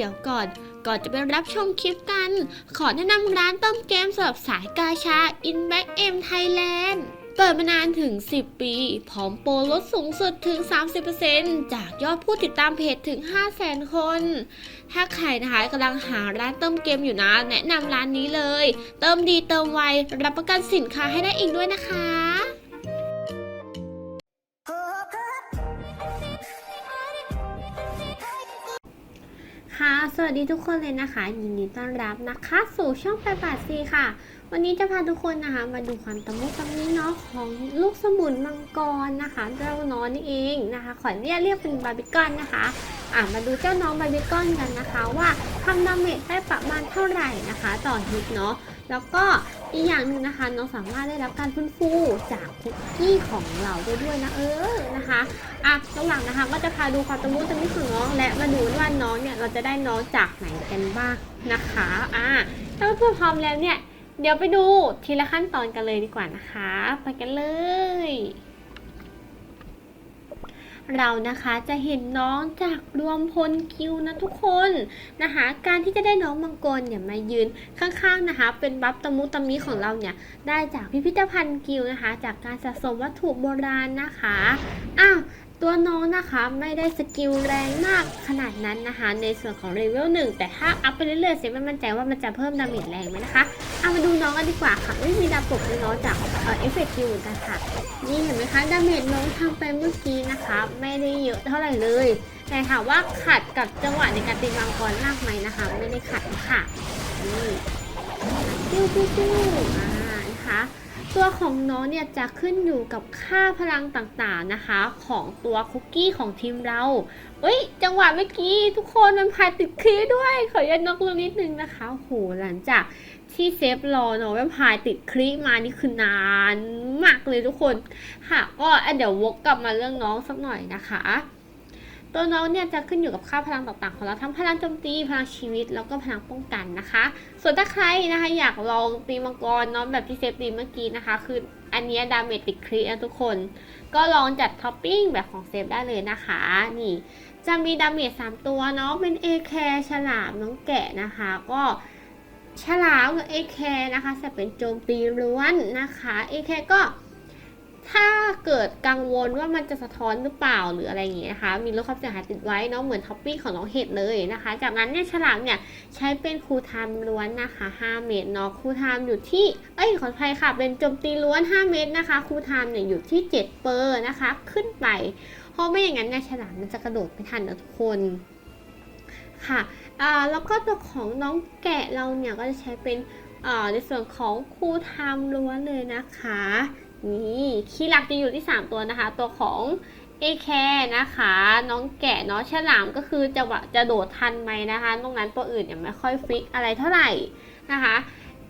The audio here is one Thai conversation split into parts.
ี๋ยวก่อน ก่อนจะไปรับชมคลิปกัน ขอแนะนำร้านต้มเกมสำหรับสายกาชา Inback M Thailand เปิดมานานถึง 10 ปี พร้อมโปรลดสูงสุดถึง 30%จากยอดผู้ติดตามเพจถึง 500,000 คน ถ้าใครนะคะกำลังหาร้านเติมเกมอยู่นะ แนะนำร้านนี้เลย เติมดีเติมไว รับประกันสินค้าให้ได้อีกด้วยนะคะ ค่ะ สวัสดีทุกคนเลยนะคะ ยินดีต้อนรับนะคะ สู่ช่องแปปาซีค่ะ วันนี้จะพาทุกคนนะคะ มาดูความตะมุตะมิเนาะของลูกสมุนมังกรนะคะเจ้าน้องนี่เองนะคะ ขอเรียกเรียกเป็นบาร์บิคอนนะคะ อะมาดูเจ้าน้องบาร์บิคอนกันนะคะ ว่าทำดาเมจได้ประมาณเท่าไหร่นะคะ ต่อฮิตเนาะ แล้วก็อีกอย่างหนึ่งนะคะน้องสามารถได้รับการฟื้นฟูจากคุกกี้ของเราได้ด้วยนะเออนะคะอะระหลังนะคะก็จะพาดูความตะมุตะมิของน้อง และมาดูว่าน้องเนี่ยเราจะได้น้องจากไหนกันบ้างนะคะอะถ้าเพื่อพร้อมแล้วเนี่ยเดี๋ยวไปดูทีละขั้นตอนกันเลยดีกว่านะคะ ไปกันเลย เรานะคะจะเห็นน้องจากรวมพลคิวนะทุกคนนะคะ การที่จะได้น้องมังกรเนี่ยมายืนข้างๆนะคะ เป็นบัฟตะมุตะมิของเราเนี่ยได้จากพิพิธภัณฑ์กิวนะคะ จากการสะสมวัตถุโบราณนะคะอ้าว ตัวน้องนะคะไม่ได้สกิลแรงมากขนาดนั้นนะคะ ในส่วนของเลเวลหนึ่งแต่ถ้าอัพไปเรื่อยๆเซฟไม่มั่นใจว่ามันจะเพิ่มดาเมจแรงไหมนะคะเอามาดูน้องกันดีกว่าค่ะไม่มีดาวปกเลยน้องจากเอฟเฟกต์คิวเหมือนกันค่ะ นี่เห็นไหมคะดาเมจน้องทำไปเมื่อกี้นะคะ ไม่ได้เยอะเท่าไหร่เลย แต่ถามว่าขัดกับจังหวะในการตีมังกรมากไหมนะคะ ไม่ได้ขัดค่ะนี่จิ้วจิ้วจิ้วอ่านะคะ ตัวของน้องเนี่ยจะขึ้นอยู่กับค่าพลังต่างๆนะคะ ของตัวคุกกี้ของทีมเราเอ้ย จังหวะเมื่อกี้ทุกคนมันพายติดคลีด้วย ขอยันนกลงนิดนึงนะคะโหหลังจากที่เซฟรอเนาะแวมพายติดคลีมานี่คือนานมากเลยทุกคน ค่ะ ก็เดี๋ยววกกลับมาเรื่องน้องสักหน่อยนะคะ ตัวน้องเนี่ยจะขึ้นอยู่กับค่าพลังต่างๆ ของเราทั้งพลังโจมตีพลังชีวิตแล้วก็พลังป้องกันนะคะ ส่วนถ้าใครนะคะอยากลองตีมังกรเนาะแบบที่เซฟตีเมื่อกี้นะคะ คืออันนี้ดาเมจติดคลีนะทุกคน ก็ลองจัดท็อปปิ้งแบบของเซฟได้เลยนะคะ นี่จะมีดาเมจ3ตัวเนาะเป็น a อแคฉลามน้องแกะนะคะ ก็ฉลามกับ a อแคนะคะจะเป็นโจมตีล้วนนะคะ a อแคก็ ถ้าเกิดกังวลว่ามันจะสะท้อนหรือเปล่าหรืออะไรอย่างเงี้ยนะคะ มีลดความเสียหายติดไว้เนาะเหมือนท็อปปิ้งของน้องเห็ดเลยนะคะ จากนั้นเนี่ยฉลามเนี่ยใช้เป็นคูไทม์ล้วนนะคะ 5 เมตรเนาะคูไทม์อยู่ที่ เอ้ยขออภัยค่ะ เป็นโจมตีล้วน 5 เมตรนะคะคูไทม์เนี่ยอยู่ที่ 7 เปอร์นะคะ ขึ้นไป เพราะไม่อย่างนั้นเนี่ยฉลามมันจะกระโดดไม่ทันนะทุกคนค่ะอ่าแล้วก็ตัวของน้องแกะเราเนี่ยก็จะใช้เป็นอ่าในส่วนของคูทม์ล้วนเลยนะคะ นี่คีย์หลักจะอยู่ที่ 3 ตัวนะคะ ตัวของเอแคนะคะ น้องแกะเนาะฉลามก็คือจะแบบจะโดดทันไหมนะคะตรงนั้นตัวอื่นเนี่ยไม่ค่อยฟิกอะไรเท่าไหร่นะคะ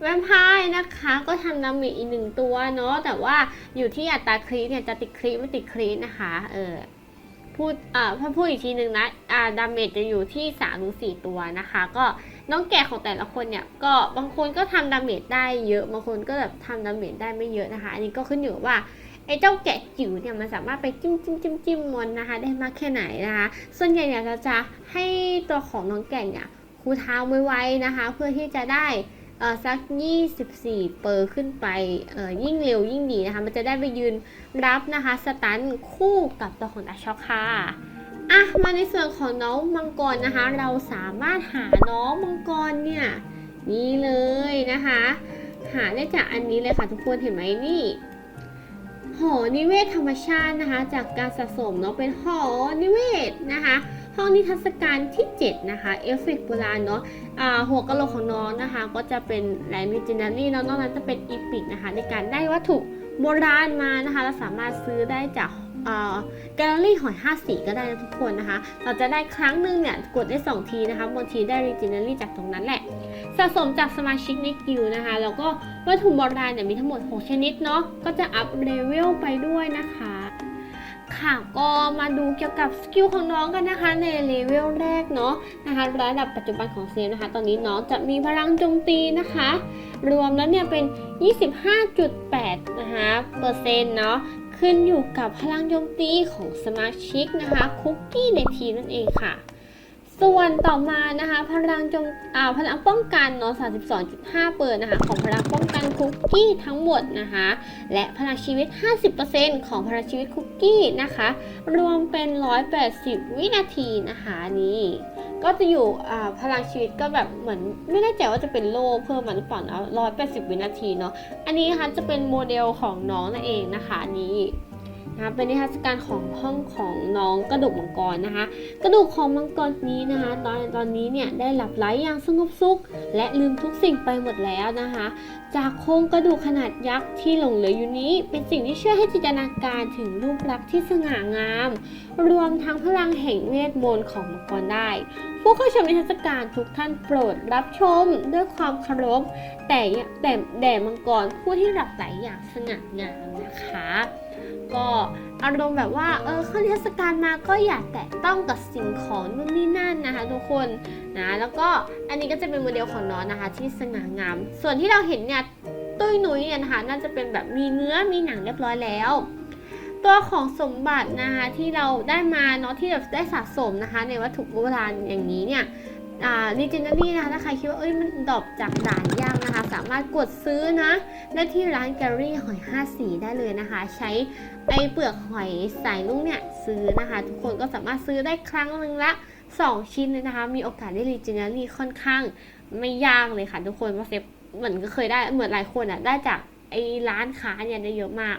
แวมไพร์นะคะก็ทำดาเมจอีกหนึ่งตัวเนาะแต่ว่าอยู่ที่อัตราครีเนี่ยจะติดครีไม่ติดครีนะคะเออ พูดอ่าถ้าพูดอีกทีหนึ่งนะอ่าดาเมจจะอยู่ที่3หรือ4ตัวนะคะ ก็น้องแกะของแต่ละคนเนี่ย ก็บางคนก็ทำดาเมจได้เยอะบางคนก็แบบทำดาเมจได้ไม่เยอะนะคะ อันนี้ก็ขึ้นอยู่ว่าไอ้เจ้าแกะจิ๋วเนี่ยมันสามารถไปจิ้มจิ้มจิ้มจิ้มมอนนะคะ ได้มากแค่ไหนนะคะส่วนใหญ่เนี่ยเราจะให้ตัวของน้องแกะเนี่ยคูลไทม์ไว้ๆนะคะ เพื่อที่จะได้ สัก 24 เปอร์ขึ้นไปยิ่งเร็วยิ่งดีนะคะ มันจะได้ไปยืนรับนะคะสตันคู่กับตัวของดาช็อกค่ะอะมาในส่วนของน้องมังกรนะคะ เราสามารถหาน้องมังกรเนี่ยนี่เลยนะคะ หาได้จากอันนี้เลยค่ะทุกคนเห็นไหมนี่หอนิเวศธรรมชาตินะคะ จากการสะสมเนาะเป็นหอนิเวศนะคะ ห้องนิทรรศการที่ 7 นะคะเอฟเฟกต์โบราณเนาะหัวกะโหลกของน้องนะคะ ก็จะเป็นแลนดิจินารีแล้วนอกนั้นจะเป็นอีพิกนะคะ ในการได้วัตถุโบราณมานะคะเราสามารถซื้อได้จากแกลเลอรี่หอยห้าสีก็ได้นะทุกคนนะคะ เราจะได้ครั้งหนึ่งเนี่ยกดได้ 2 ทีนะคะบางทีได้ r ีจ n น r y จากตรงนั้นแหละ สะสมจากสมาชิกในกิลนะคะ แล้วก็วัตถุโบราณเนี่ยมีทั้งหมด 6 ชนิดเนาะ ก็จะอัพเลเวลไปด้วยนะคะ ค่ะก็มาดูเกี่ยวกับสกิลของน้องกันนะคะในเลเวลแรกเนาะนะคะระดับปัจจุบันของเซฟนะคะ ตอนนี้น้องจะมีพลังโจมตีนะคะ รวมแล้วเนี่ยเป็น 25.8 นะคะเปอร์เซ็นต์เนาะขึ้นอยู่กับพลังโจมตีของสมาชิกนะคะ คุกกี้ในทีมนั่นเองค่ะ ส่วนต่อมานะคะพลังจงอ่าพลังป้องกันเนาะ32.5เปิดนะคะของพลังป้องกันคุกกี้ทั้งหมดนะคะและพลังชีวิต 50%ของพลังชีวิตคุกกี้นะคะรวมเป็น 180 วินาทีนะคะนี่ก็จะอยู่อ่าพลังชีวิตก็แบบเหมือนไม่แน่ใจว่าจะเป็นโล่เพิ่มมาหรือเปล่านะ180 วินาทีเนาะอันนี้นะคะจะเป็นโมเดลของน้องนั่นเองนะคะอัน นะคะเป็นนิทรรศการของห้องของน้องกระดูกมังกรนะคะ กระดูกของมังกรนี้นะคะ ตอนตอนนี้เนี่ยได้หลับไหลอย่างสงบสุข และลืมทุกสิ่งไปหมดแล้วนะคะ จากโครงกระดูกขนาดยักษ์ที่หลงเหลืออยู่นี้ เป็นสิ่งที่ช่วยให้จินตนาการถึงรูปลักษณ์ที่สง่างาม รวมทั้งพลังแห่งเวทมนต์ของมังกรได้ผู้เข้าชมนิทรรศการทุกท่านโปรดรับชมด้วยความเคารพแต่แต่แด่มังกรผู้ที่หลับไหลอย่างสง่างามนะคะ ก็อารมณ์แบบว่าเออเข้านิทศการมาก็อย่าแตะต้องกับสิ่งของนู่นนี่นั่นนะคะทุกคนนะแล้วก็อันนี้ก็จะเป็นโมเดลของน้องนะคะ ที่สง่างาม ส่วนที่เราเห็นเนี่ยตุ้ยนุ้ยเนี่ยนะคะน่าจะเป็นแบบมีเนื้อมีหนังเรียบร้อยแล้ว ตัวของสมบัตินะคะที่เราได้มาเนาะที่เราได้สะสมนะคะ ในวัตถุโบราณอย่างนี้เนี่ยอ่า legendary นะคะถ้าใครคิดว่าเอ้ยมันดรอปจากด่านยา สามารถกดซื้อนะได้ที่ร้านแกลลี่หอย 5 สีได้เลยนะคะ ใช้ไอเปลือกหอยสายลุงเนี่ยซื้อนะคะ ทุกคนก็สามารถซื้อได้ครั้งหนึ่งละ 2 ชิ้นเลยนะคะ มีโอกาสได้ legendary ค่อนข้างไม่ยากเลยค่ะ ทุกคนว่าเซฟเหมือนก็เคยได้เหมือนหลายคนอะได้จากไอร้านค้าเนี่ยได้เยอะมาก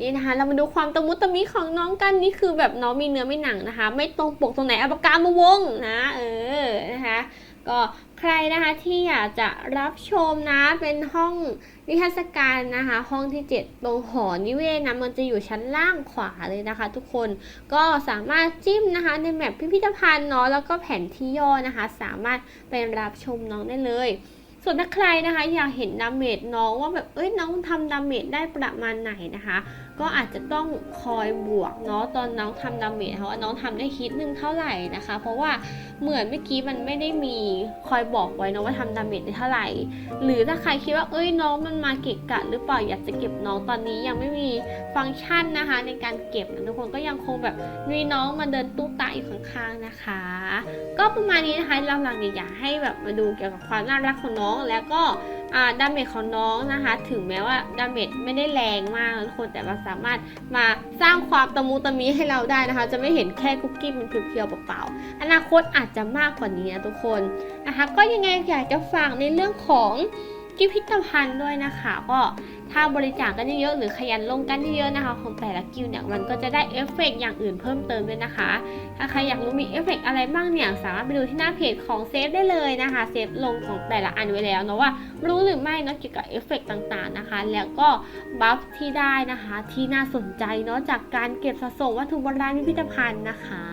นี่นะคะเรามาดูความตะมุตะมิของน้องกันนี่คือแบบน้องมีเนื้อไม่หนังนะคะ ไม่ตรงปกตรงไหนเอาปากกามาวงนะ เออนะคะ ก็ใครนะคะที่อยากจะรับชมนะเป็นห้องนิทรรศการนะคะ ห้องที่ 7 ตรงหอนิเวศนะมันจะอยู่ชั้นล่างขวาเลยนะคะ ทุกคนก็สามารถจิ้มนะคะ ในแมปพิพิธภัณฑ์เนาะแล้วก็แผนที่ย่อนะคะ สามารถไปรับชมน้องได้เลยส่วนถ้าใครนะคะอยากเห็นดาเมจน้องว่าแบบเอ้ยน้องทำดาเมจได้ประมาณไหนนะคะ ก็อาจจะต้องคอยบวกเนาะตอนน้องทำดาเมจเขาว่าน้องทำได้ฮิตหนึ่งเท่าไหร่นะคะ เพราะว่าเหมือนเมื่อกี้มันไม่ได้มีคอยบอกไว้นะว่าทำดาเมจได้เท่าไหร่ หรือถ้าใครคิดว่าเอ้ยน้องมันมาเกะกะหรือเปล่าอยากจะเก็บน้องตอนนี้ยังไม่มีฟังก์ชันนะคะ ในการเก็บนะทุกคนก็ยังคงแบบมีน้องมาเดินตู้ตาอยู่ข้างๆนะคะ ก็ประมาณนี้นะคะหลังๆเนี่ยอยากให้แบบมาดูเกี่ยวกับความน่ารักของน้องแล้วก็ ดาเมจของน้องนะคะ ถึงแม้ว่าดาเมจไม่ได้แรงมากทุกคนแต่ว่าสามารถมาสร้างความตะมูตะมีให้เราได้นะคะ จะไม่เห็นแค่คุกกี้มันเพียวๆเปล่าๆอนาคตอาจจะมากกว่านี้นะทุกคนนะคะ ก็ยังไงอยากจะฝากในเรื่องของ พิพิธภัณฑ์ด้วยนะคะ ก็ถ้าบริจาคกันเยอะๆหรือขยันลงกันเยอะๆนะคะ ของแต่ละกิลด์เนี่ยมันก็จะได้เอฟเฟกต์อย่างอื่นเพิ่มเติมด้วยนะคะ ถ้าใครอยากรู้มีเอฟเฟกต์อะไรบ้างเนี่ยสามารถไปดูที่หน้าเพจของเซฟได้เลยนะคะเซฟลงของแต่ละอันไว้แล้วเนาะว่ารู้หรือไม่เนาะเกี่ยวกับเอฟเฟกต์ต่างๆนะคะ แล้วก็บัฟที่ได้นะคะ ที่น่าสนใจเนาะจากการเก็บสะสมวัตถุโบราณพิพิธภัณฑ์นะคะ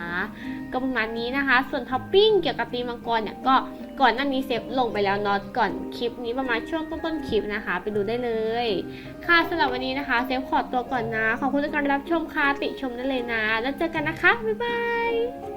ก็ประมาณนี้นะคะ ส่วนท็อปปิ้งเกี่ยวกับตีมังกรเนี่ยก็ ก่อนหน้านี้เซฟลงไปแล้วเนาะก่อนคลิปนี้ประมาณช่วงต้นๆคลิปนะคะ ไปดูได้เลย ค่ะสำหรับวันนี้นะคะ เซฟขอตัวก่อนนะ ขอบคุณในการรับชมค่ะติชมได้เลยนะ แล้วเจอกันนะคะ บ๊ายบาย